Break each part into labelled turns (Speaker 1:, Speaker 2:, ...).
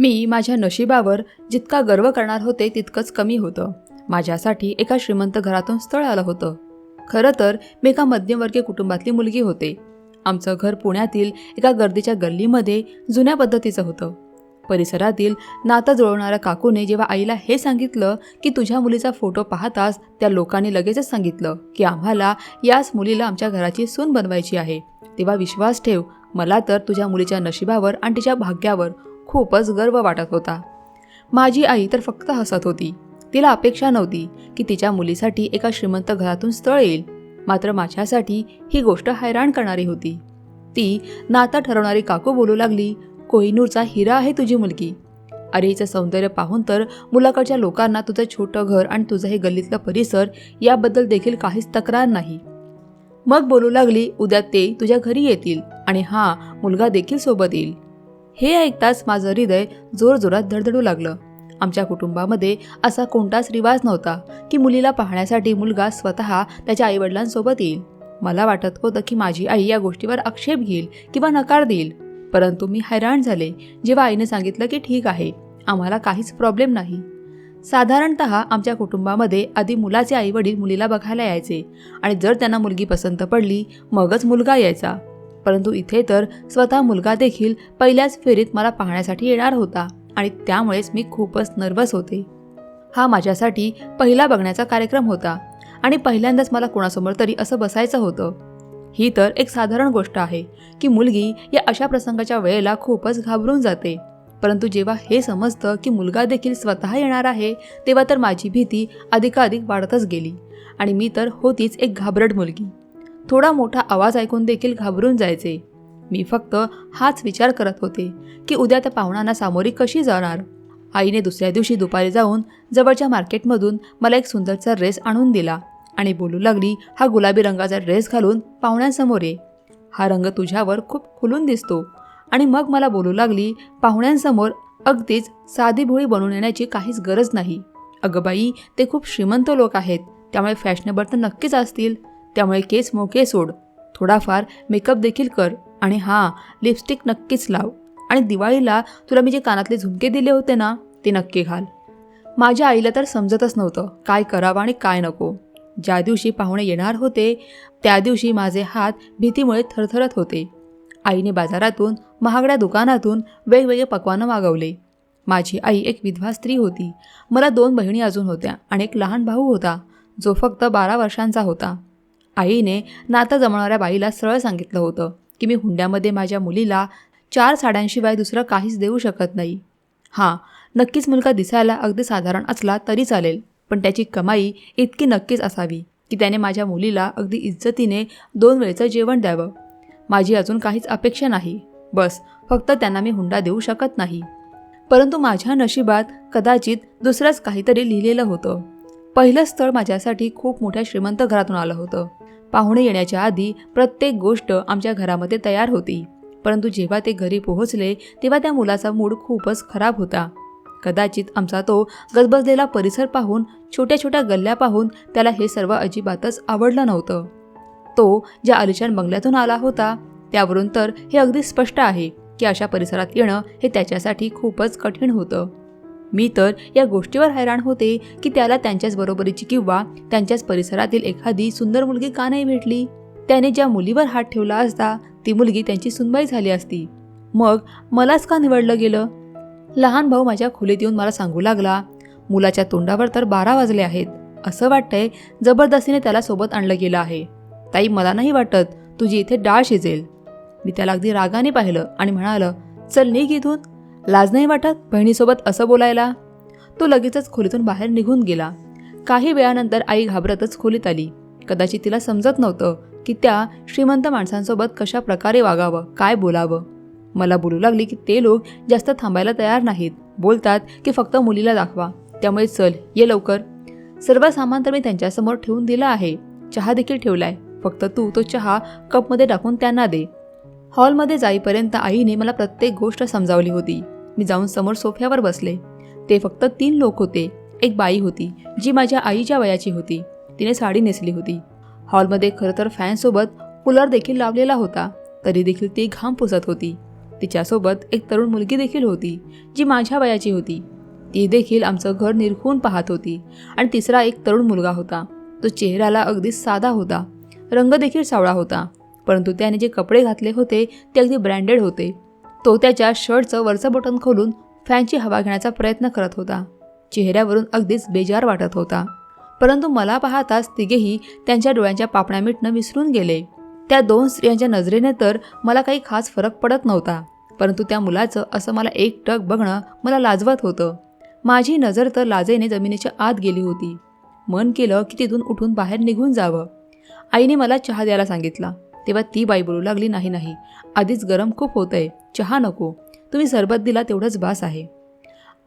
Speaker 1: मी माझ्या नशिबावर जितका गर्व करणार होते तितकंच कमी होतं. माझ्यासाठी एका श्रीमंत घरातून स्थळ आलं होतं. खरं तर मी एका मध्यमवर्गीय कुटुंबातली मुलगी होते. आमचं घर पुण्यातील एका गर्दीच्या गल्लीमध्ये जुन्या पद्धतीचं होतं. परिसरातील नातं जुळवणाऱ्या काकूने जेव्हा आईला हे सांगितलं की तुझ्या मुलीचा फोटो पाहताच त्या लोकांनी लगेचच सांगितलं की आम्हाला याच मुलीला आमच्या घराची सून बनवायची आहे तेव्हा विश्वास ठेव मला तर तुझ्या मुलीच्या नशिबावर आणि तिच्या भाग्यावर खूपच गर्व वाटत होता. माझी आई तर फक्त हसत होती. तिला अपेक्षा नव्हती की तिच्या मुलीसाठी एका श्रीमंत घरातून स्थळ येईल. मात्र माझ्यासाठी ही गोष्ट हैराण करणारी होती. ती नाता ठरवणारी काकू बोलू लागली कोहिनूरचा हिरा आहे तुझी मुलगी. अरे हिचं सौंदर्य पाहून तर मुलाकडच्या लोकांना तुझं छोटं घर आणि तुझं हे गल्लीतलं परिसर याबद्दल देखील काहीच तक्रार नाही. मग बोलू लागली उद्या ते तुझ्या घरी येतील आणि हा मुलगा देखील सोबत येईल. हे ऐकताच माझं हृदय जोरजोरात धडधडू लागलं. आमच्या कुटुंबामध्ये असा कोणताच रिवाज नव्हता की मुलीला पाहण्यासाठी मुलगा स्वतः त्याच्या आईवडिलांसोबत येईल. मला वाटत होतं की माझी आई या गोष्टीवर आक्षेप घेईल किंवा नकार देईल. परंतु मी हैराण झाले. जेव्हा आईने सांगितलं की ठीक आहे आम्हाला काहीच प्रॉब्लेम नाही. साधारणत आमच्या कुटुंबामध्ये आधी मुलाचे आईवडील मुलीला बघायला यायचे आणि जर त्यांना मुलगी पसंत पडली मगच मुलगा यायचा. परंतु इथे तर स्वतः मुलगा देखील पहिल्याच फेरीत मला पाहण्यासाठी येणार होता आणि त्यामुळेच मी खूपच नर्वस होते. हा माझ्यासाठी पहिला बघण्याचा कार्यक्रम होता आणि पहिल्यांदाच मला कोणासमोर तरी असं बसायचं होतं. ही तर एक साधारण गोष्ट आहे की मुलगी या अशा प्रसंगाच्या वेळेला खूपच घाबरून जाते. परंतु जेव्हा हे समजतं की मुलगा देखील स्वतः येणार आहे तेव्हा तर माझी भीती अधिकाधिक वाढतच गेली आणि मी तर होतीच एक घाबरट मुलगी. थोडा मोठा आवाज ऐकून देखील घाबरून जायचे. मी फक्त हाच विचार करत होते की उद्या त्या पाहुणांना सामोरी कशी जाणार? आईने दुसऱ्या दिवशी दुपारी जाऊन जवळच्या मार्केटमधून मला एक सुंदरचा ड्रेस आणून दिला आणि बोलू लागली हा गुलाबी रंगाचा ड्रेस घालून पाहुण्यांसमोर ये. हा रंग तुझ्यावर खूप खुलून दिसतो. आणि मग मला बोलू लागली पाहुण्यांसमोर अगदीच साधी भोळी बनवून येण्याची काहीच गरज नाही. अगं बाई ते खूप श्रीमंत लोक आहेत त्यामुळे फॅशनेबल तर नक्कीच असतील. त्यामुळे केस मोके सोड. थोडाफार मेकअप देखील कर आणि हां लिपस्टिक नक्कीच लाव. आणि दिवाळीला तुला मी जे कानातले झुमके दिले होते ना ते नक्की घाल. माझ्या आईला तर समजतच नव्हतं काय करावं आणि काय नको. ज्या दिवशी पाहुणे येणार होते त्या दिवशी माझे हात भीतीमुळे थरथरत होते. आईने बाजारातून महागड्या दुकानातून वेगवेगळे पक्वानं मागवले. माझी आई एक विधवा स्त्री होती. मला दोन बहिणी अजून होत्या आणि एक लहान भाऊ होता जो फक्त बारा वर्षांचा होता. आईने नातं जमवणाऱ्या बाईला सरळ सांगितलं होतं की मी हुंड्यामध्ये माझ्या मुलीला चार साड्यांशिवाय दुसरं काहीच देऊ शकत नाही. हां नक्कीच मुलगा दिसायला अगदी साधारण असला तरी चालेल पण त्याची कमाई इतकी नक्कीच असावी की त्याने माझ्या मुलीला अगदी इज्जतीने दोन वेळचं जेवण द्यावं. माझी अजून काहीच अपेक्षा नाही. बस फक्त त्यांना मी हुंडा देऊ शकत नाही. परंतु माझ्या नशिबात कदाचित दुसरंच काहीतरी लिहिलेलं होतं. पहिलं स्थळ माझ्यासाठी खूप मोठ्या श्रीमंत घरातून आलं होतं. पाहुणे येण्याच्या आधी प्रत्येक गोष्ट आमच्या घरामध्ये तयार होती. परंतु जेव्हा ते घरी पोहोचले तेव्हा त्या मुलाचा मूड खूपच खराब होता. कदाचित आमचा तो गजबजलेला परिसर पाहून छोट्या छोट्या गल्ल्या पाहून त्याला हे सर्व अजिबातच आवडलं नव्हतं. तो ज्या आलिशान बंगल्यातून आला होता त्यावरून तर हे अगदी स्पष्ट आहे की अशा परिसरात येणं हे त्याच्यासाठी खूपच कठीण होतं. मी तर या गोष्टीवर हैराण होते की त्याला त्यांच्याच बरोबरीची किंवा त्यांच्याच परिसरातील एखादी सुंदर मुलगी का नाही भेटली? त्याने ज्या मुलीवर हात ठेवला असता ती मुलगी त्यांची सुनबाई झाली असती. मग मलाच का निवडलं गेलं? लहान भाऊ माझ्या खोलीत येऊन मला सांगू लागला मुलाच्या तोंडावर तर बारा वाजले आहेत. असं वाटतंय जबरदस्तीने त्याला सोबत आणलं गेलं आहे. ताई मला नाही वाटत तुझी इथे डाळ शिजेल. मी त्याला अगदी रागाने पाहिलं आणि म्हणालं चल निघ इथून. लाज नाही वाटत बहिणीसोबत असं बोलायला? तो लगेचच खोलीतून बाहेर निघून गेला. काही वेळानंतर आई घाबरतच खोलीत आली. कदाचित तिला समजत नव्हतं की त्या श्रीमंत माणसांसोबत कशा प्रकारे वागावं काय बोलावं. मला बोलू लागली की ते लोक जास्त थांबायला तयार नाहीत. बोलतात की फक्त मुलीला दाखवा. त्यामुळे चल ये लवकर. सर्व सामान तर मी त्यांच्यासमोर ठेवून दिलं आहे. चहा देखील ठेवलाय. फक्त तू तो चहा कपमध्ये टाकून त्यांना दे. हॉलमध्ये जाईपर्यंत आईने मला प्रत्येक गोष्ट समजावली होती. मी जाऊन समोर सोफ्यावर बसले. ते फक्त तीन लोक होते. एक बाई होती जी माझ्या आईच्या वयाची होती. तिने साडी नेसली होती. हॉलमध्ये खरं तर फॅनसोबत कूलर देखील लावलेला होता तरी देखील ती घाम पुसत होती. तिच्यासोबत एक तरुण मुलगी देखील होती जी माझ्या वयाची होती. ती देखील आमचं घर निरखून पाहत होती आणि तिसरा एक तरुण मुलगा होता. तो चेहऱ्याला अगदी साधा होता रंग देखील सावळा होता परंतु त्याने जे कपडे घातले होते ते अगदी ब्रँडेड होते. तो त्याच्या शर्टचं वरचं बटन खोलून फॅनची हवा घेण्याचा प्रयत्न करत होता. चेहऱ्यावरून अगदीच बेजार वाटत होता. परंतु मला पाहताच तिघेही त्यांच्या डोळ्यांच्या पापण्या मिटणं विसरून गेले. त्या दोन स्त्रियांच्या नजरेने तर मला काही खास फरक पडत नव्हता. परंतु त्या मुलाचं असं मला एक टक बघणं मला लाजवत होतं. माझी नजर तर लाजेने जमिनीच्या आत गेली होती. मन केलं की तिथून उठून बाहेर निघून जावं. आईने मला चहा द्यायला सांगितला. तेव्हा ती बाई बोलू लागली नाही नाही आधीच गरम खूप होतंय चहा नको तुम्ही सरबत दिला तेवढंच बास आहे.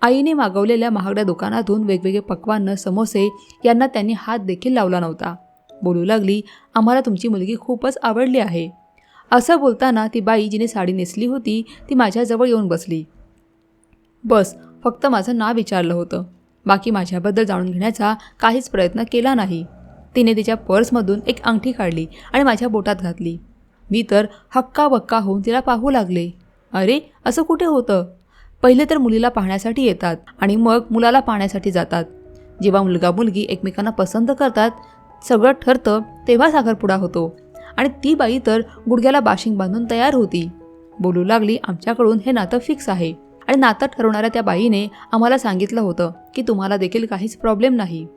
Speaker 1: आईने मागवलेल्या महागड्या दुकानातून वेगवेगळे पक्वान्न समोसे यांना त्यांनी हात देखील लावला नव्हता. बोलू लागली आम्हाला तुमची मुलगी खूपच आवडली आहे. असं बोलताना ती बाई जिने साडी नेसली होती ती माझ्याजवळ येऊन बसली. बस फक्त माझं नाव विचारलं होतं. बाकी माझ्याबद्दल जाणून घेण्याचा काहीच प्रयत्न केला नाही. तिने तिच्या पर्समधून एक अंगठी काढली आणि माझ्या बोटात घातली. मी तर हक्का बक्का होऊन तिला पाहू लागले. अरे असं कुठे होतं? पहिले तर मुलीला पाहण्यासाठी येतात आणि मग मुलाला पाहण्यासाठी जातात. जेव्हा मुलगा मुलगी एकमेकांना पसंत करतात सगळं ठरतं तेव्हा साखरपुडा होतो. आणि ती बाई तर गुडघ्याला बाशिंग बांधून तयार होती. बोलू लागली आमच्याकडून हे नातं फिक्स आहे. आणि नातं ठरवणाऱ्या त्या बाईने आम्हाला सांगितलं होतं की तुम्हाला देखील काहीच प्रॉब्लेम नाही.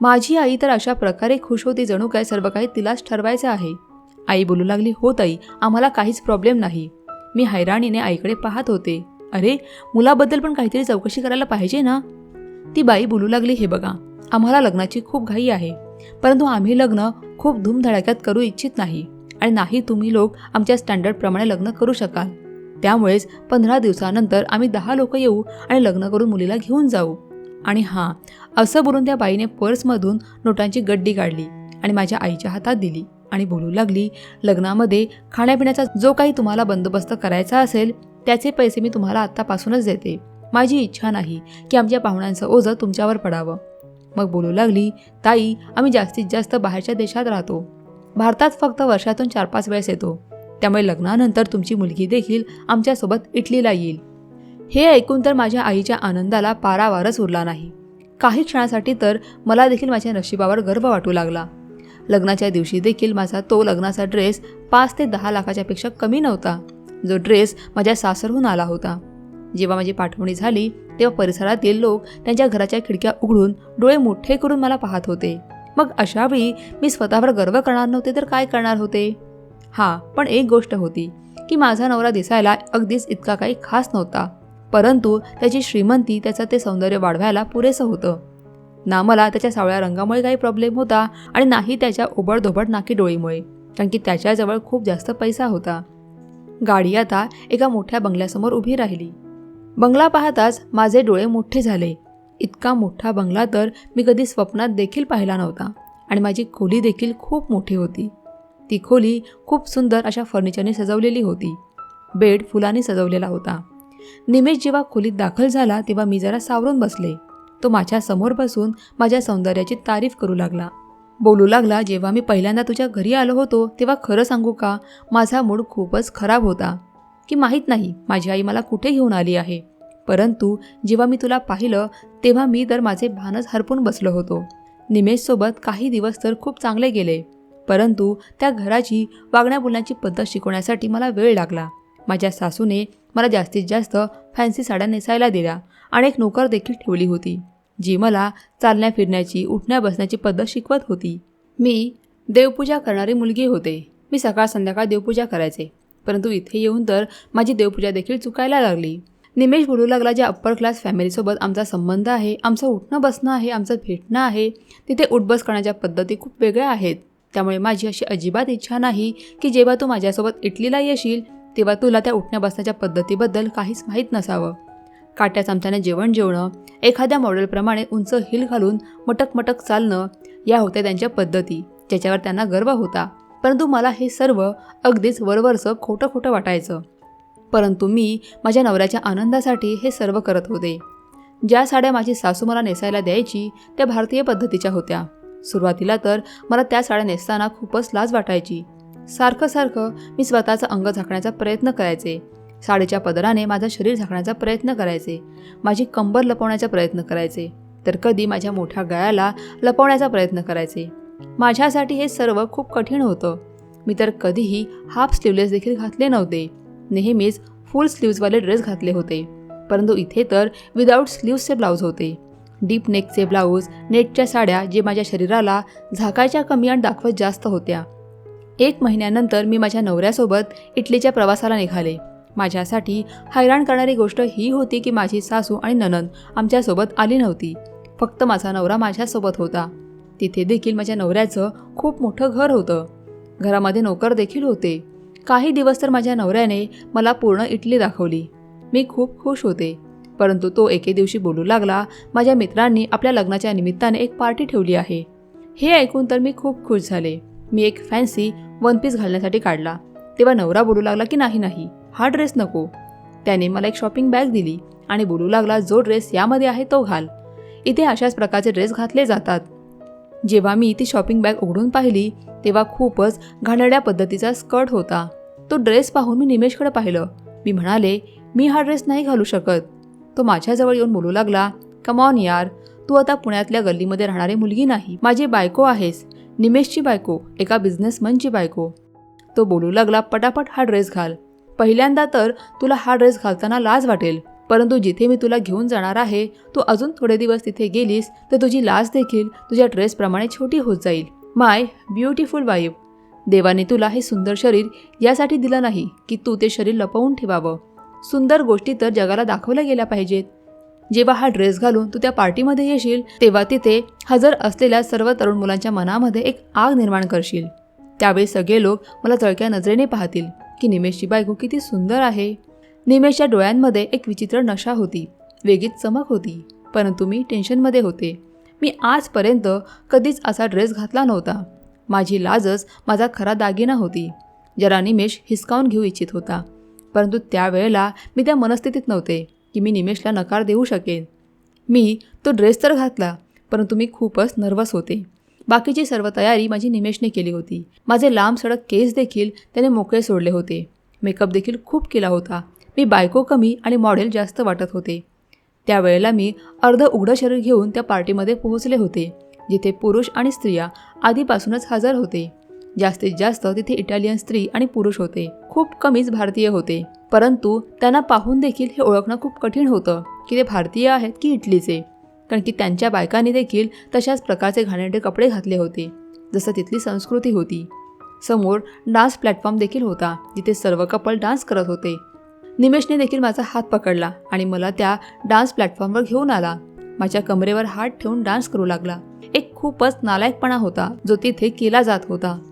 Speaker 1: माझी आई तर अशा प्रकारे खुश होती जणू काय सर्व काही तिलाच ठरवायचं आहे. आई बोलू लागली हो ताई आम्हाला काहीच प्रॉब्लेम नाही. मी हैराणीने आईकडे पाहत होते. अरे मुलाबद्दल पण काहीतरी चौकशी करायला पाहिजे ना? ती बाई बोलू लागली हे बघा आम्हाला लग्नाची खूप घाई आहे. परंतु आम्ही लग्न खूप धूमधडाक्यात करू इच्छित नाही. आणि नाही तुम्ही लोक आमच्या स्टँडर्डप्रमाणे लग्न करू शकाल. त्यामुळेच पंधरा दिवसानंतर आम्ही दहा लोक येऊ आणि लग्न करून मुलीला घेऊन जाऊ. आणि हां असं बोलून त्या बाईने पर्समधून नोटांची गड्डी काढली आणि माझ्या आईच्या हातात दिली आणि बोलू लागली लग्नामध्ये खाण्यापिण्याचा जो काही तुम्हाला बंदोबस्त करायचा असेल त्याचे पैसे मी तुम्हाला आत्तापासूनच देते. माझी इच्छा नाही की आमच्या पाहुण्यांचं ओझं तुमच्यावर पडावं. मग बोलू लागली ताई आम्ही जास्तीत जास्त बाहेरच्या देशात राहतो. भारतात फक्त वर्षातून चार पाच वेळेस येतो. त्यामुळे लग्नानंतर तुमची मुलगी देखील आमच्यासोबत इटलीला येईल. हे ऐकून तर माझ्या आईच्या आनंदाला पारावारच उरला नाही. काही क्षणासाठी तर मला देखील माझ्या नशिबावर गर्व वाटू लागला. लग्नाच्या दिवशी देखील माझा तो लग्नाचा ड्रेस पाच ते दहा लाखाच्या पेक्षा कमी नव्हता. जो ड्रेस माझ्या सासरहून आला होता. जेव्हा माझी पाठवणी झाली तेव्हा परिसरातील लोक त्यांच्या घराच्या खिडक्या उघडून डोळे मोठे करून मला पाहत होते. मग अशावेळी मी स्वतःवर गर्व करणार नव्हते तर काय करणार होते? हां पण एक गोष्ट होती की माझा नवरा दिसायला अगदीच इतका काही खास नव्हता. परंतु त्याची श्रीमंती त्याचं ते सौंदर्य वाढवायला पुरेसं होतं. ना मला त्याच्या सावळ्या रंगामुळे काही प्रॉब्लेम होता आणि नाही त्याच्या ओबडधोबड नाकी डोळीमुळे कारण की त्याच्याजवळ खूप जास्त पैसा होता. गाडी आता एका मोठ्या बंगल्यासमोर उभी राहिली. बंगला पाहताच माझे डोळे मोठे झाले. इतका मोठा बंगला तर मी कधी स्वप्नात देखील पाहिला नव्हता आणि माझी खोली देखील खूप मोठी होती. ती खोली खूप सुंदर अशा फर्निचरने सजवलेली होती. बेड फुलांनी सजवलेला होता. निमेश जेव्हा खोलीत दाखल झाला तेव्हा मी जरा सावरून बसले. तो माझ्यासमोर बसून माझ्या सौंदर्याची तारीफ करू लागला. बोलू लागला जेव्हा मी पहिल्यांदा तुझ्या घरी आलो होतो तेव्हा खरं सांगू का? माझा मूड खूपच खराब होता. की माहीत नाही माझी आई मला कुठे घेऊन आली आहे. परंतु जेव्हा मी तुला पाहिलं तेव्हा मी तर माझे भानच हरपून बसलो होतो. निमेशसोबत काही दिवस तर खूप चांगले गेले. परंतु त्या घराची वागण्या बोलण्याची पद्धत शिकवण्यासाठी मला वेळ लागला. माझ्या सासूने मला जास्तीत जास्त फॅन्सी साड्या नेसायला दिल्या आणि एक नोकर देखील ठेवली होती जी मला चालण्या फिरण्याची उठण्या बसण्याची पद्धत शिकवत होती. मी देवपूजा करणारी मुलगी होते. मी सकाळ संध्याकाळ देवपूजा करायचे. परंतु इथे येऊन तर माझी देवपूजा देखील चुकायला लागली. निमेश बोलू लागला ज्या अप्पर क्लास फॅमिलीसोबत आमचा संबंध आहे आमचं उठणं बसणं आहे आमचं भेटणं आहे तिथे उठबस करण्याच्या पद्धती खूप वेगळ्या आहेत. त्यामुळे माझी अशी अजिबात इच्छा नाही की जेव्हा तू माझ्यासोबत इटलीला येशील तेव्हा तुला त्या उठण्या बसण्याच्या पद्धतीबद्दल काहीच माहीत नसावं. काट्या चमच्याने जेवण जेवणं एखाद्या मॉडेलप्रमाणे उंच हिल घालून मटक मटक चालणं या होत्या त्यांच्या पद्धती. ज्याच्यावर त्यांना गर्व होता. परंतु मला हे सर्व अगदीच वरवरचं खोटं खोटं वाटायचं. परंतु मी माझ्या नवऱ्याच्या आनंदासाठी हे सर्व करत होते. ज्या साड्या माझी सासू मला नेसायला द्यायची त्या भारतीय पद्धतीच्या होत्या. सुरुवातीला तर मला त्या साड्या नेसताना खूपच लाज वाटायची. सारखं सारखं मी स्वतःचं अंग झाकण्याचा प्रयत्न करायचे. साडीच्या पदराने माझं शरीर झाकण्याचा प्रयत्न करायचे. माझी कंबर लपवण्याचा प्रयत्न करायचे. तर कधी माझ्या मोठ्या गळ्याला लपवण्याचा प्रयत्न करायचे. माझ्यासाठी हे सर्व खूप कठीण होतं. मी तर कधीही हाफ स्लीवलेस देखील घातले नव्हते. नेहमीच फुल स्लीव्जवाले ड्रेस घातले होते. परंतु इथे तर विदाऊट स्लीव्सचे ब्लाऊज होते. डीप नेकचे ब्लाऊज नेटच्या साड्या जे माझ्या शरीराला झाकायच्या कमी आणि दाखवत जास्त होत्या. एक महिन्यानंतर मी माझ्या नवऱ्यासोबत इटलीच्या प्रवासाला निघाले. माझ्यासाठी हैराण करणारी गोष्ट ही होती की माझी सासू आणि ननंद आमच्यासोबत आली नव्हती. फक्त माझा नवरा माझ्यासोबत होता. तिथे देखील माझ्या नवऱ्याचं खूप मोठं घर होतं. घरामध्ये नोकर देखील होते. काही दिवस तर माझ्या नवऱ्याने मला पूर्ण इटली दाखवली. मी खूप खुश होते. परंतु तो एके दिवशी बोलू लागला माझ्या मित्रांनी आपल्या लग्नाच्या निमित्ताने एक पार्टी ठेवली आहे. हे ऐकून तर मी खूप खुश झाले. मी एक फॅन्सी वन पीस घालण्यासाठी काढला. तेव्हा नवरा बोलू लागला की नाही नाही हा ड्रेस नको. त्याने मला एक शॉपिंग बॅग दिली आणि बोलू लागला जो ड्रेस यामध्ये आहे तो घाल. इथे अशाच प्रकारचे ड्रेस घातले जातात. जेव्हा मी ती शॉपिंग बॅग उघडून पाहिली तेव्हा खूपच घाणेरड्या पद्धतीचा स्कर्ट होता. तो ड्रेस पाहून मी निमेशकडे पाहिलं. मी म्हणाले मी हा ड्रेस नाही घालू शकत. तो माझ्याजवळ येऊन बोलू लागला कमॉन यार तू आता पुण्यातल्या गल्लीमध्ये राहणारी मुलगी नाही. माझी बायको आहेस. निमेशची बायको एका बिझनेसमनची बायको. तो बोलू लागला पटापट हा ड्रेस घाल. पहिल्यांदा तर तुला हा ड्रेस घालताना लाज वाटेल परंतु जिथे मी तुला घेऊन जाणार आहे तू अजून थोडे दिवस तिथे गेलीस तर तुझी लाज देखील तुझ्या ड्रेसप्रमाणे छोटी होत जाईल. My beautiful wife. देवाने तुला हे सुंदर शरीर यासाठी दिलं नाही की तू ते शरीर लपवून ठेवावं. सुंदर गोष्टी तर जगाला दाखवल्या गेल्या पाहिजेत. जेव्हा हा ड्रेस घालून तू त्या पार्टीमध्ये येशील तेव्हा तिथे हजर असलेल्या सर्व तरुण मुलांच्या मनामध्ये एक आग निर्माण करशील. त्यावेळी सगळे लोक मला जळक्या नजरेने पाहतील की निमेशची बायको किती सुंदर आहे. निमेशच्या डोळ्यांमध्ये एक विचित्र नशा होती. वेगळीच चमक होती. परंतु मी टेन्शनमध्ये होते. मी आजपर्यंत कधीच असा ड्रेस घातला नव्हता. माझी लाजच माझा खरा दागिना होती. जरा निमेश हिसकावून घेऊ इच्छित होता. परंतु त्यावेळेला मी त्या मनस्थितीत नव्हते. की मी निमेशला नकार देऊ शकेन. मी तो ड्रेस तर घातला परंतु मी खूपच नर्वस होते. बाकीची सर्व तयारी माझी निमेशने केली होती. माझे लांब सडक केस देखील त्याने मोकळे सोडले होते. मेकअप देखील खूप केला होता. मी बायको कमी आणि मॉडेल जास्त वाटत होते. त्यावेळेला मी अर्ध उघडं शरीर घेऊन त्या पार्टीमध्ये पोहोचले होते जिथे पुरुष आणि स्त्रिया आधीपासूनच हजर होते. जास्तीत जास्त तिथे इटालियन स्त्री आणि पुरुष होते. खूप कमीच भारतीय होते. परंतु त्यांना पाहून देखील हे ओळखणं खूप कठीण होतं की ते भारतीय आहेत की इटलीचे. कारण की त्यांच्या बायकांनी देखील तशाच प्रकारचे घाणेरडे कपडे घातले होते जसं तिथली संस्कृती होती. समोर डान्स प्लॅटफॉर्म देखील होता जिथे सर्व कपल डान्स करत होते. निमेशने देखील माझा हात पकडला आणि मला त्या डान्स प्लॅटफॉर्मवर घेऊन आला. माझ्या कमरेवर हात ठेवून डान्स करू लागला. एक खूपच नालायकपणा होता जो तिथे केला जात होता.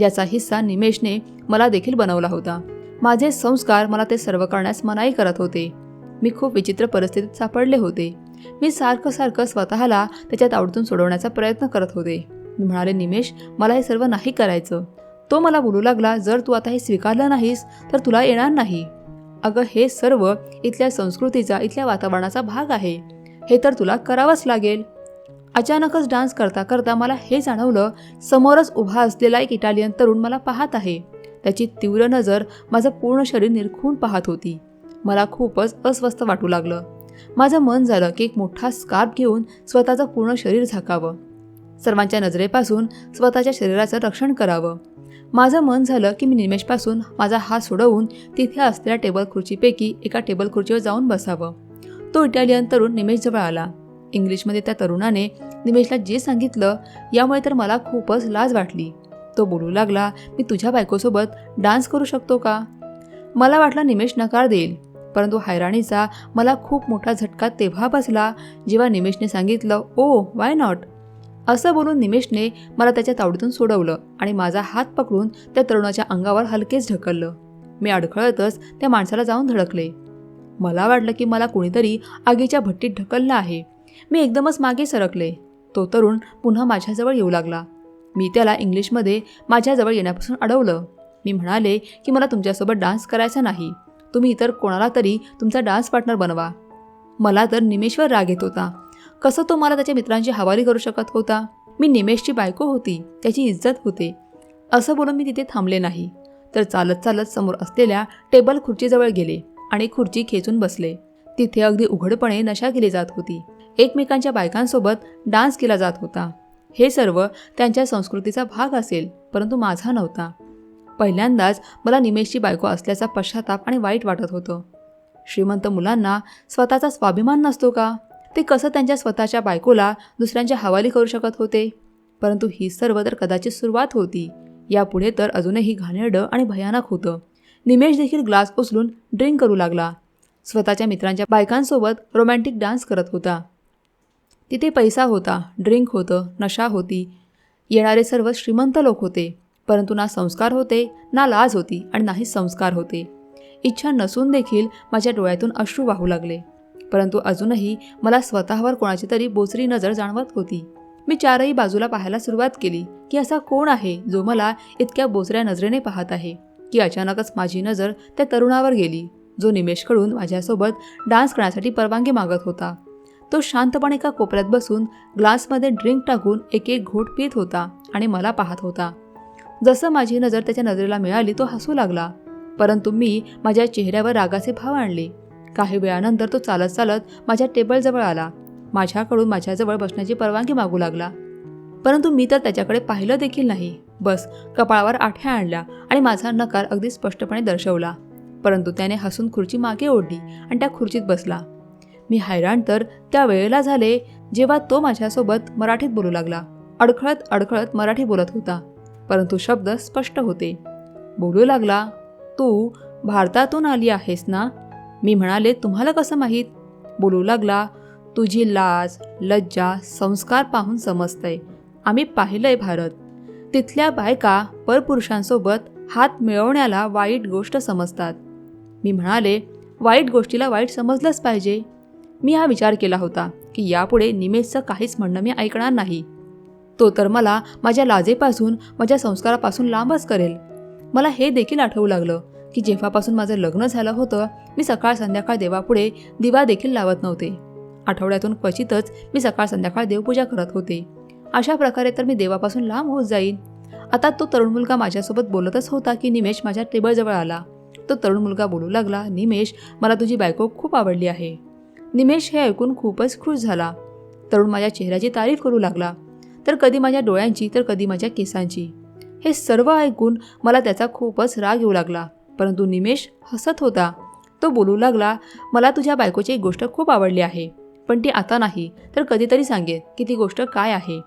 Speaker 1: याचा हिस्सा निमेशने मला देखील बनवला होता. माझे संस्कार मला ते सर्व करण्यास मनाई करत होते. मी खूप विचित्र परिस्थितीत सापडले होते. मी सारखं सारखं स्वतःला त्याच्यात आवडतून सोडवण्याचा प्रयत्न करत होते. मी म्हणाले निमेश मला हे सर्व नाही करायचं. तो मला बोलू लागला जर तू आता हे स्वीकारलं नाहीस तर तुला येणार नाही. अगं हे सर्व इथल्या संस्कृतीचा इथल्या वातावरणाचा भाग आहे. हे तर तुला करावंच लागेल. अचानकच डान्स करता करता मला हे जाणवलं समोरच उभा असलेला एक इटालियन तरुण मला पाहत आहे. त्याची तीव्र नजर माझं पूर्ण शरीर निरखून पाहत होती. मला खूपच अस्वस्थ वाटू लागलं. माझं मन झालं की एक मोठा स्कार्फ घेऊन स्वतःचं पूर्ण शरीर झाकावं. सर्वांच्या नजरेपासून स्वतःच्या शरीराचं रक्षण करावं. माझं मन झालं की मी निमेशपासून माझा हात सोडवून तिथे असलेल्या टेबल खुर्चीपैकी एका टेबल खुर्चीवर जाऊन बसावं. तो इटालियन तरुण निमेशजवळ आला. इंग्लिशमध्ये त्या तरुणाने निमेशला जे सांगितलं यामुळे तर मला खूपच लाज वाटली. तो बोलू लागला मी तुझ्या बायकोसोबत डान्स करू शकतो का? मला वाटलं निमेश नकार देईल परंतु हैराणीचा मला खूप मोठा झटका तेव्हा बसला जेव्हा निमेशने सांगितलं ओ वाय नॉट असं बोलून निमेशने मला त्याच्या तावडीतून सोडवलं आणि माझा हात पकडून त्या तरुणाच्या अंगावर हलकेच ढकललं. मी अडखळतच त्या माणसाला जाऊन धडकले. मला वाटलं की मला कुणीतरी आगीच्या भट्टीत ढकललं आहे. मी एकदमच मागे सरकले. तो तरुण पुन्हा माझ्याजवळ येऊ लागला. मी त्याला इंग्लिशमध्ये माझ्याजवळ येण्यापासून अडवलं. मी म्हणाले की मला तुमच्यासोबत डान्स करायचा नाही. तुम्ही इतर कोणाला तरी तुमचा डान्स पार्टनर बनवा. मला तर निमेशवर राग येत होता. कसं तो मला त्याच्या मित्रांची हवाली करू शकत होता? मी निमेशची बायको होती. त्याची इज्जत होते. असं बोलून मी तिथे थांबले नाही. तर चालत चालत समोर असलेल्या टेबल खुर्चीजवळ गेले आणि खुर्ची खेचून बसले. तिथे अगदी उघडपणे नशा केली जात होती. एकमेकांच्या बायकांसोबत डान्स केला जात होता. हे सर्व त्यांच्या संस्कृतीचा भाग असेल परंतु माझा नव्हता. पहिल्यांदाच मला निमेशची बायको असल्याचा पश्चाताप आणि वाईट वाटत होतं. श्रीमंत मुलांना स्वतःचा स्वाभिमान नसतो का? ते कसं त्यांच्या स्वतःच्या बायकोला दुसऱ्यांच्या हवाली करू शकत होते? परंतु ही सर्व तर कदाचित सुरुवात होती. यापुढे तर अजूनही घाणेरडं आणि भयानक होतं. निमेश देखील ग्लास उचलून ड्रिंक करू लागला. स्वतःच्या मित्रांच्या बायकांसोबत रोमॅन्टिक डान्स करत होता. तिथे पैसा होता ड्रिंक होतं नशा होती. येणारे सर्व श्रीमंत लोक होते परंतु ना संस्कार होते ना लाज होती आणि नाही संस्कार होते. इच्छा नसून देखील माझ्या डोळ्यातून अश्रू वाहू लागले. परंतु अजूनही मला स्वतःवर कोणाची तरी बोचरी नजर जाणवत होती. मी चारही बाजूला पाहायला सुरुवात केली की असा कोण आहे जो मला इतक्या बोचऱ्या नजरेने पाहत आहे की अचानकच माझी नजर त्या तरुणावर गेली जो निमेशकडून माझ्यासोबत डान्स करण्यासाठी परवानगी मागत होता. तो शांतपणे एका कोपऱ्यात बसून ग्लासमध्ये ड्रिंक टाकून एक एक घोट पित होता आणि मला पाहत होता. जसं माझी नजर त्याच्या नजरेला मिळाली तो हसू लागला. परंतु मी माझ्या चेहऱ्यावर रागाचे भाव आणले. काही वेळानंतर तो चालत चालत माझ्या टेबलजवळ आला. माझ्याकडून माझ्याजवळ बसण्याची परवानगी मागू लागला. परंतु मी तर त्याच्याकडे पाहिलं देखील नाही. बस कपाळावर आठ्या आणल्या आणि माझा नकार अगदी स्पष्टपणे दर्शवला. परंतु त्याने हसून खुर्ची मागे ओढली आणि त्या खुर्चीत बसला. मी हैराण तर त्या वेळेला झाले जेव्हा तो माझ्यासोबत मराठीत बोलू लागला. अडखळत अडखळत मराठी बोलत होता परंतु शब्द स्पष्ट होते. बोलू लागला तू भारतातून आली आहेस ना? मी म्हणाले तुम्हाला कसं माहीत? बोलू लागला तुझी लाज लज्जा संस्कार पाहून समजतंय. आम्ही पाहिलंय भारत. तिथल्या बायका परपुरुषांसोबत हात मिळवण्याला वाईट गोष्ट समजतात. मी म्हणाले वाईट गोष्टीला वाईट समजलंच पाहिजे. मी हा विचार केला होता की यापुढे निमेशचं काहीच म्हणणं मी ऐकणार नाही. तो तर मला माझ्या लाजेपासून माझ्या संस्कारापासून लांबच करेल. मला हे देखील आठवू लागलं की जेव्हापासून माझं लग्न झालं होतं मी सकाळ संध्याकाळ देवापुढे दिवा देखील लावत नव्हते. आठवड्यातून क्वचितच मी सकाळ संध्याकाळ देवपूजा करत होते. अशा प्रकारे तर मी देवापासून लांब होत जाईन. आता तो तरुण मुलगा माझ्यासोबत बोलतच होता की निमेश माझ्या टेबलजवळ आला. तो तरुण मुलगा बोलू लागला निमेश मला तुझी बायको खूप आवडली आहे. निमेश हे ऐकून खूपच खुश झाला. तरुण माझ्या चेहऱ्याची तारीफ करू लागला. तर कधी माझ्या डोळ्यांची तर कधी माझ्या केसांची. हे सर्व ऐकून मला त्याचा खूपच राग येऊ लागला. परंतु निमेश हसत होता. तो बोलू लागला मला तुझ्या बायकोची एक गोष्ट खूप आवडली आहे. पण ती आता नाही तर कधीतरी सांगेन की ती गोष्ट काय आहे.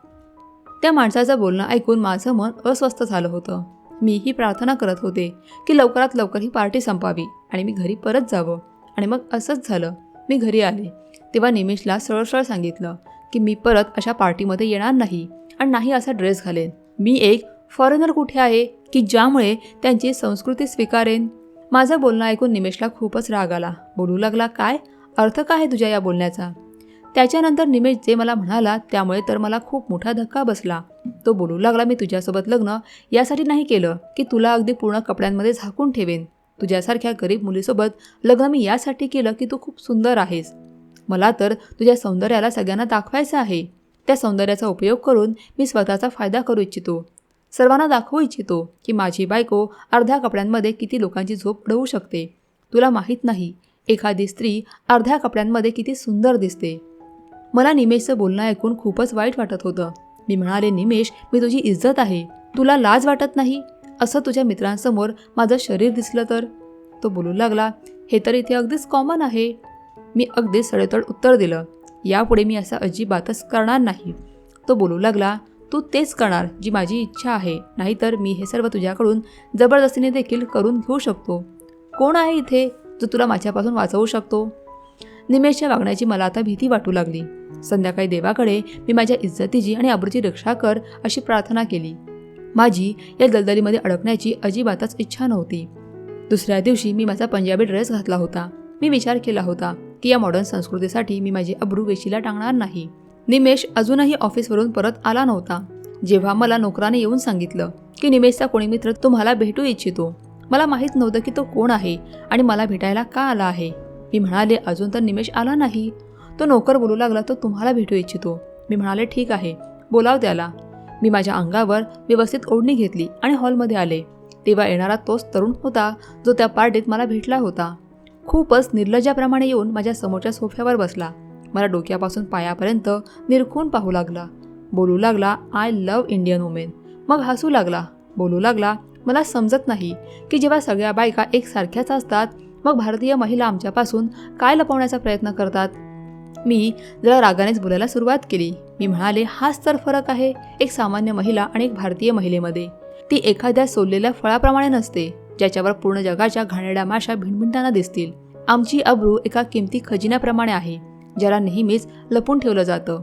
Speaker 1: त्या माणसाचं बोलणं ऐकून माझं मन अस्वस्थ झालं होतं. मी ही प्रार्थना करत होते की लवकरात लवकर ही पार्टी संपावी आणि मी घरी परत जावं. आणि मग असंच झालं. मी घरी आले. तेव्हा निमेशला सरळसरळ सांगितलं की मी परत अशा पार्टीमध्ये येणार नाही आणि नाही असा ड्रेस घालेन. मी एक फॉरेनर कुठे आहे की ज्यामुळे त्यांची संस्कृती स्वीकारेन? माझं बोलणं ऐकून निमेशला खूपच राग आला. बोलू लागला काय? अर्थ काय आहे तुझ्या या बोलण्याचा? त्याच्यानंतर निमेश जे मला म्हणाला त्यामुळे तर मला खूप मोठा धक्का बसला. तो बोलू लागला मी तुझ्यासोबत लग्न यासाठी नाही केलं की तुला अगदी पूर्ण कपड्यांमध्ये झाकून ठेवेन. तुझ्यासारख्या गरीब मुलीसोबत लग्न मी यासाठी केलं की तू खूप सुंदर आहेस. मला तर तुझ्या सौंदर्याला सगळ्यांना दाखवायचं आहे. त्या सौंदर्याचा उपयोग करून मी स्वतःचा फायदा करू इच्छितो. सर्वांना दाखवू इच्छितो की माझी बायको अर्ध्या कपड्यांमध्ये किती लोकांची झोप उडवू शकते. तुला माहीत नाही एखादी स्त्री अर्ध्या कपड्यांमध्ये किती सुंदर दिसते. मला निमेशचं बोलणं ऐकून खूपच वाईट वाटत होतं. मी म्हणाले निमेश मी तुझी इज्जत आहे. तुला लाज वाटत नाही? असं तुझ्या मित्रांसमोर माझं शरीर दिसलं तर? तो बोलू लागला हे तर इथे अगदीच कॉमन आहे. मी अगदीच सडेतोड उत्तर दिलं यापुढे मी असं अजिबातच करणार नाही. तो बोलू लागला तू तेच करणार जी माझी इच्छा आहे नाहीतर मी हे सर्व तुझ्याकडून जबरदस्तीने देखील करून घेऊ शकतो. कोण आहे इथे जो तुला माझ्यापासून वाचवू शकतो? निमेशच्या वागण्याची मला आता भीती वाटू लागली. संध्याकाळी देवाकडे मी माझ्या इज्जतीची आणि आबरूची रक्षा कर अशी प्रार्थना केली. माझी या दलदलीमध्ये अडकण्याची अजिबातच इच्छा नव्हती. दुसऱ्या दिवशी मी माझा पंजाबी ड्रेस घातला होता. मी विचार केला होता की या मॉडर्न संस्कृतीसाठी मी माझी अब्रू वेशीला टांगणार नाही. निमेश अजूनही ऑफिसवरून परत आला नव्हता. जेव्हा मला नोकराने येऊन सांगितलं की निमेशचा कोणी मित्र तुम्हाला भेटू इच्छितो मला माहीत नव्हतं की तो कोण आहे आणि मला भेटायला का आला आहे. मी म्हणाले अजून तर निमेश आला नाही. तो नोकर बोलू लागला तो तुम्हाला भेटू इच्छितो. मी म्हणाले ठीक आहे. बोलाव त्याला. मी माझ्या अंगावर व्यवस्थित ओढणी घेतली आणि हॉलमध्ये आले. तेव्हा येणारा तोच तरुण होता जो त्या पार्टीत मला भेटला होता. खूपच निर्लज्जाप्रमाणे येऊन माझ्या समोरच्या सोफ्यावर बसला. मला डोक्यापासून पायापर्यंत निरखून पाहू लागला. बोलू लागला आय लव्ह इंडियन वुमेन मग हसू लागला. बोलू लागला मला समजत नाही की जेव्हा सगळ्या बायका एकसारख्याच असतात मग भारतीय महिला आमच्यापासून काय लपवण्याचा प्रयत्न करतात? मी जरा रागानेच बोलायला सुरुवात केली. मी म्हणाले हाच तर फरक आहे. एक सामान्य महिला आणि एक भारतीय महिलेमध्ये. ती एखाद्या सोललेल्या फळाप्रमाणे नसते ज्याच्यावर पूर्ण जगाच्या घाणेड्या माशा भिणभिणताना दिसतील. आमची अब्रू एका किमती खजिन्याप्रमाणे आहे ज्याला नेहमीच लपून ठेवलं जातं.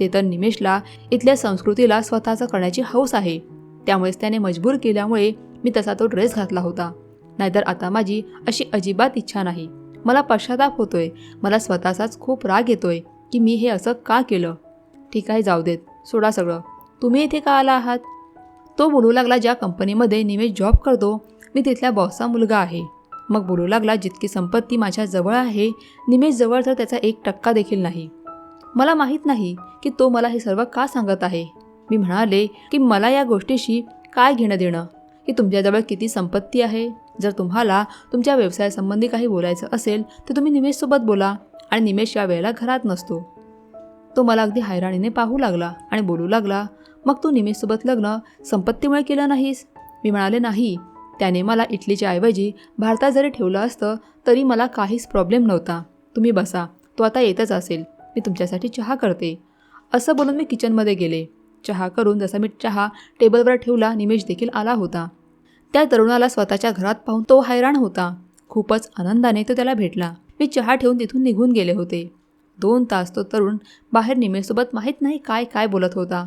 Speaker 1: ते तर निमेशला इथल्या संस्कृतीला स्वतःचं करण्याची हौस आहे. त्यामुळेच त्याने मजबूर केल्यामुळे मी तसा तो ड्रेस घातला होता. नाहीतर आता माझी अशी अजिबात इच्छा नाही. मला पश्चाताप होतोय. मला स्वतःचाच खूप राग येतोय की मी हे असं का केलं? ठीक आहे जाऊ देत. सोडा सगळं. तुम्ही इथे का आला आहात? तो बोलू लागला ज्या कंपनीमध्ये निमेश जॉब करतो मी तिथल्या बॉसचा मुलगा आहे. मग बोलू लागला जितकी संपत्ती माझ्या जवळ आहे निमेश जवळ तर त्याचा एक टक्का देखील नाही. मला माहीत नाही की तो मला हे सर्व का सांगत आहे. मी म्हणाले की मला या गोष्टीशी काय घेणं देणं? की तुमच्याजवळ किती संपत्ती आहे? जर तुम्हाला तुमच्या व्यवसायासंबंधी काही बोलायचं असेल तर तुम्ही निमेशसोबत बोला. आणि निमेश या वेळेला घरात नसतो. तो मला अगदी हैराणीने पाहू लागला आणि बोलू लागला मग तू निमेशसोबत लग्न संपत्तीमुळे केलं नाहीस? मी म्हणाले नाही. त्याने मला इटलीच्या ऐवजी भारतात जरी ठेवलं असतं तरी मला काहीच प्रॉब्लेम नव्हता. तुम्ही बसा. तो आता येतच असेल. मी तुमच्यासाठी चहा करते. असं बोलून मी किचनमध्ये गेले. चहा करून जसा मी चहा टेबलवर ठेवला निमेश देखील आला होता. त्या तरुणाला स्वतःच्या घरात पाहून तो हैराण होता. खूपच आनंदाने तो त्याला भेटला. मी चहा ठेवून तिथून निघून गेले होते. दोन तास तो तरुण बाहेर निमेशसोबत माहीत नाही काय काय बोलत होता.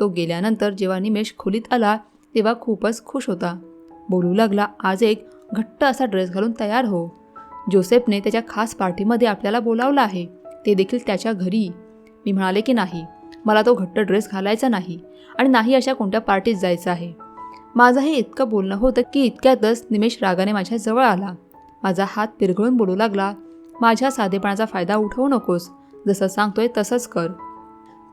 Speaker 1: तो गेल्यानंतर जेव्हा निमेश खोलीत आला तेव्हा खूपच खुश होता. बोलू लागला आज एक घट्ट असा ड्रेस घालून तयार हो. जोसेफने त्याच्या खास पार्टीमध्ये आपल्याला बोलावलं आहे. ते देखील त्याच्या घरी. मी म्हणाले की नाही मला तो घट्ट ड्रेस घालायचा नाही आणि नाही अशा कोणत्या पार्टीत जायचं आहे. माझं हे इतकं बोलणं होतं की इतक्यातच निमेश रागाने माझ्या जवळ आला. माझा हात पिरघळून बोलू लागला माझ्या साधेपणाचा फायदा उठवू नकोस. जसं सांगतोय तसंच कर.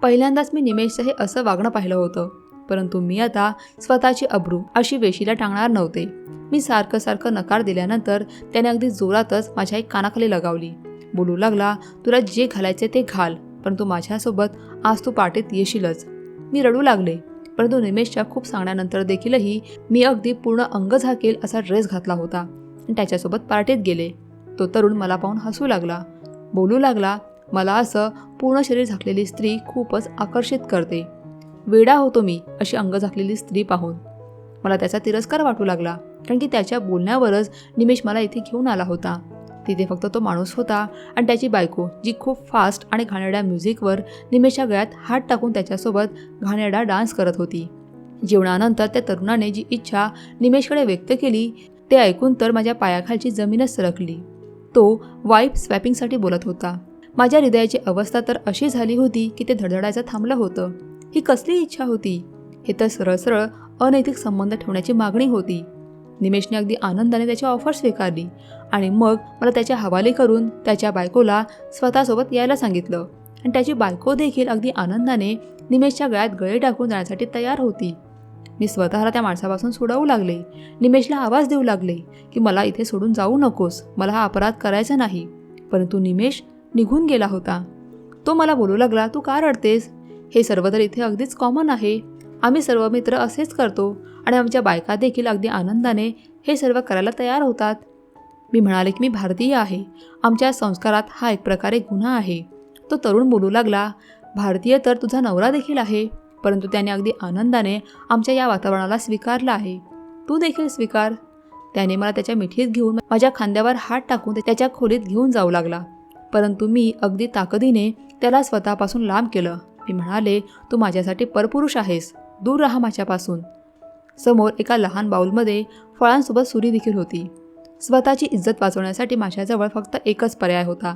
Speaker 1: पहिल्यांदाच मी निमेशचं हे असं वागणं पाहिलं होतं. परंतु मी आता स्वतःची अब्रू अशी वेशीला टांगणार नव्हते. मी सारखं सारखं नकार दिल्यानंतर त्याने अगदी जोरातच माझ्या एक कानाखाली लगावली. बोलू लागला तुला जे घालायचे ते घाल परंतु माझ्यासोबत आज तू पार्टीत येशीलच. मी रडू लागले. परंतु निमेशच्या खूप सांगण्यानंतर देखीलही मी अगदी पूर्ण अंग झाकेल असा ड्रेस घातला होता. आणि त्याच्यासोबत पार्टीत गेले. तो तरुण मला पाहून हसू लागला. बोलू लागला मला असं पूर्ण शरीर झाकलेली स्त्री खूपच आकर्षित करते. वेडा होतो मी अशी अंग झाकलेली स्त्री पाहून. मला त्याचा तिरस्कार वाटू लागला कारण की त्याच्या बोलण्यावरच निमेश मला इथे घेऊन आला होता. तिथे फक्त तो माणूस होता आणि त्याची बायको जी खूप फास्ट आणि घाणेरड्या म्युझिकवर निमेशच्या गळ्यात हात टाकून त्याच्यासोबत घाणेरडा डान्स करत होती. जेवणानंतर त्या तरुणाने जी इच्छा निमेशकडे व्यक्त केली ते ऐकून तर माझ्या पायाखालची जमीनच सरकली. तो वाईफ स्वॅपिंगसाठी बोलत होता. माझ्या हृदयाची अवस्था तर अशी झाली होती की ते धडधडायचं थांबलं होतं. ही कसली इच्छा होती. हे तर सरळ सरळ अनैतिक संबंध ठेवण्याची मागणी होती. निमेशने अगदी आनंदाने त्याची ऑफर स्वीकारली आणि मग मला त्याच्या हवाले करून त्याच्या बायकोला स्वतःसोबत यायला सांगितलं. आणि त्याची बायको देखील अगदी आनंदाने निमेशच्या गळ्यात गळे टाकून जाण्यासाठी तयार होती. मी स्वतःला त्या माणसापासून सोडवू लागले. निमेशला आवाज देऊ लागले की मला इथे सोडून जाऊ नकोस. मला हा अपराध करायचा नाही. परंतु निमेश निघून गेला होता. तो मला बोलू लागला तू का रडतेस? हे सर्व तर इथे अगदीच कॉमन आहे. आम्ही सर्व मित्र असेच करतो आणि आमच्या बायका देखील अगदी आनंदाने हे सर्व करायला तयार होतात. मी म्हणाले की मी भारतीय आहे. आमच्या संस्कारात हा एक प्रकारे गुन्हा आहे. तो तरुण बोलू लागला भारतीय तर तुझा नवरा देखील आहे. परंतु त्याने अगदी आनंदाने आमच्या या वातावरणाला स्वीकारलं आहे. तू देखील स्वीकार. त्याने मला त्याच्या मिठीत घेऊन माझ्या खांद्यावर हात टाकून ते त्याच्या खोलीत घेऊन जाऊ लागला. परंतु मी अगदी ताकदीने त्याला स्वतःपासून लांब केलं. मी म्हणाले तू माझ्यासाठी परपुरुष आहेस. दूर राहा माझ्यापासून. समोर एका लहान बाऊलमध्ये फळांसोबत सुरी देखील होती. स्वतःची इज्जत वाचवण्यासाठी माझ्याजवळ फक्त एकच पर्याय होता.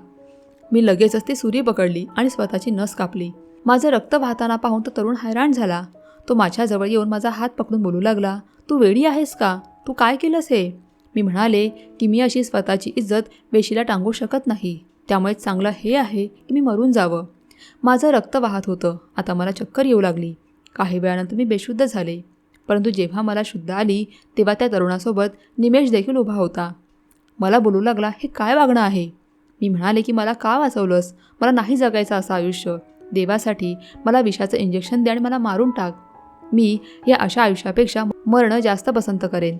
Speaker 1: मी लगेचच ती सुरी पकडली आणि स्वतःची नस कापली. माझं रक्त वाहताना पाहून तो तरुण हैराण झाला. तो माझ्याजवळ येऊन माझा हात पकडून बोलू लागला तू वेडी आहेस का? तू काय केलंस हे? मी म्हणाले की मी अशी स्वतःची इज्जत वेशीला टांगू शकत नाही. त्यामुळे चांगलं हे आहे की मी मरून जावं. माझं रक्त वाहत होतं. आता मला चक्कर येऊ लागली. काही वेळानंतर मी बेशुद्ध झाले. परंतु जेव्हा मला शुद्ध आली तेव्हा त्या तरुणासोबत निमेश देखील उभा होता. मला बोलू लागला हे काय वागणं आहे? मी म्हणाले की मला का वाचवलंस? मला नाही जगायचं असं आयुष्य. देवासाठी मला विषाचं इंजेक्शन दे आणि मला मारून टाक. मी या अशा आयुष्यापेक्षा मरणं जास्त पसंत करेन.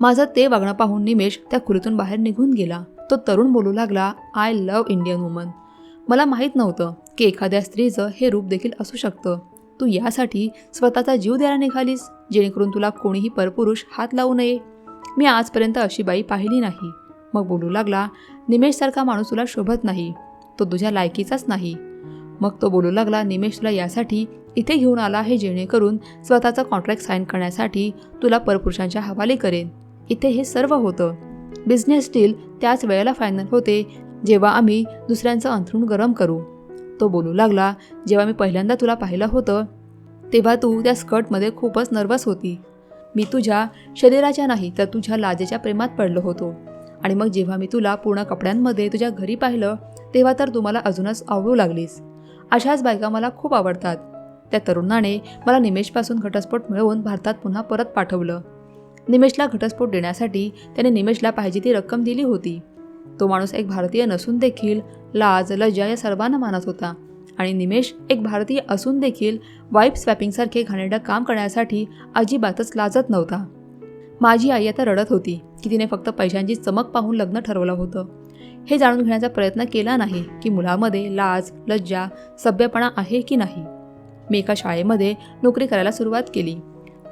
Speaker 1: माझं ते वागणं पाहून निमेश त्या खुलीतून बाहेर निघून गेला. तो तरुण बोलू लागला आय लव्ह इंडियन वुमन मला माहीत नव्हतं की एखाद्या स्त्रीचं हे रूप देखील असू शकतं. तू यासाठी स्वतःचा जीव द्यायला निघालीस जेणेकरून तुला कोणीही परपुरुष हात लावू नये. मी आजपर्यंत अशी बाई पाहिली नाही. मग बोलू लागला निमेशसारखा माणूस तुला शोभत नाही. तो तुझ्या लायकीचाच नाही. मग तो बोलू लागला निमेश तुला यासाठी इथे घेऊन आला हे जेणेकरून स्वतःचा कॉन्ट्रॅक्ट साईन करण्यासाठी तुला परपुरुषांच्या हवाले करेन. इथे हे सर्व होतं. बिझनेस डील त्याच वेळेला फायनल होते जेव्हा आम्ही दुसऱ्यांचं अंथरूण गरम करू. तो बोलू लागला जेव्हा मी पहिल्यांदा तुला पाहिलं होतं तेव्हा तू त्या स्कर्टमध्ये खूपच नर्वस होती. मी तुझ्या शरीराच्या नाही तर तुझ्या लाजेच्या प्रेमात पडलो होतो. आणि मग जेव्हा मी तुला पूर्ण कपड्यांमध्ये तुझ्या घरी पाहिलं तेव्हा तर तुम्हाला अजूनच आवडू लागलीस. अशाच बायका मला खूप आवडतात. त्या तरुणाने मला निमेशपासून घटस्फोट मिळवून भारतात पुन्हा परत पाठवलं. निमेशला घटस्फोट देण्यासाठी त्याने निमेशला पाहिजे ती रक्कम दिली होती. तो माणूस एक भारतीय नसून देखील लाज लज्जा या सर्वांना मानत होता. आणि निमेश एक भारतीय असून देखील वाईप स्वॅपिंगसारखे घाणेरडं काम करण्यासाठी अजिबातच लाजत नव्हता. माझी आई आता रडत होती की तिने फक्त पैशांची चमक पाहून लग्न ठरवलं होतं. हे जाणून घेण्याचा प्रयत्न केला नाही की मुलामध्ये लाज लज्जा सभ्यपणा आहे की नाही. मी एका शाळेमध्ये नोकरी करायला सुरुवात केली.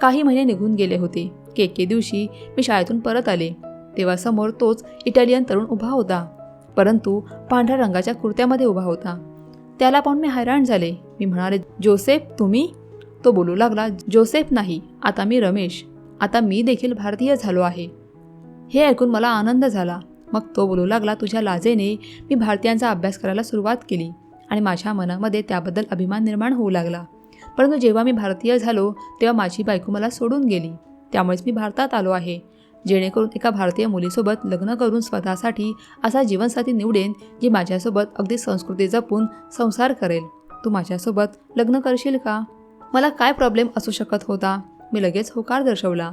Speaker 1: काही महिने निघून गेले होते. के के दिवशी मी शाळेतून परत आले. तेव्हा समोर तोच इटालियन तरुण उभा होता. परंतु पांढऱ्या रंगाच्या कुर्त्यामध्ये उभा होता. त्याला पाहून मी हैराण झाले. मी म्हणाले जोसेफ तुम्ही? तो बोलू लागला जोसेफ नाही आता मी रमेश. आता मी देखील भारतीय झालो आहे. हे ऐकून मला आनंद झाला. मग तो बोलू लागला तुझ्या लाजेने मी भारतीयांचा अभ्यास करायला सुरुवात केली आणि माझ्या मनामध्ये त्याबद्दल अभिमान निर्माण होऊ लागला. परंतु जेव्हा मी भारतीय झालो तेव्हा माझी बायको मला सोडून गेली. त्यामुळेच मी भारतात आलो आहे. जेणेकरून एका भारतीय मुलीसोबत लग्न करून स्वतःसाठी असा जीवनसाथी निवडेन जी माझ्यासोबत अगदी संस्कृती जपून संसार करेल. तू माझ्यासोबत लग्न करशील का? मला काय प्रॉब्लेम असू शकत होता? मी लगेच होकार दर्शवला.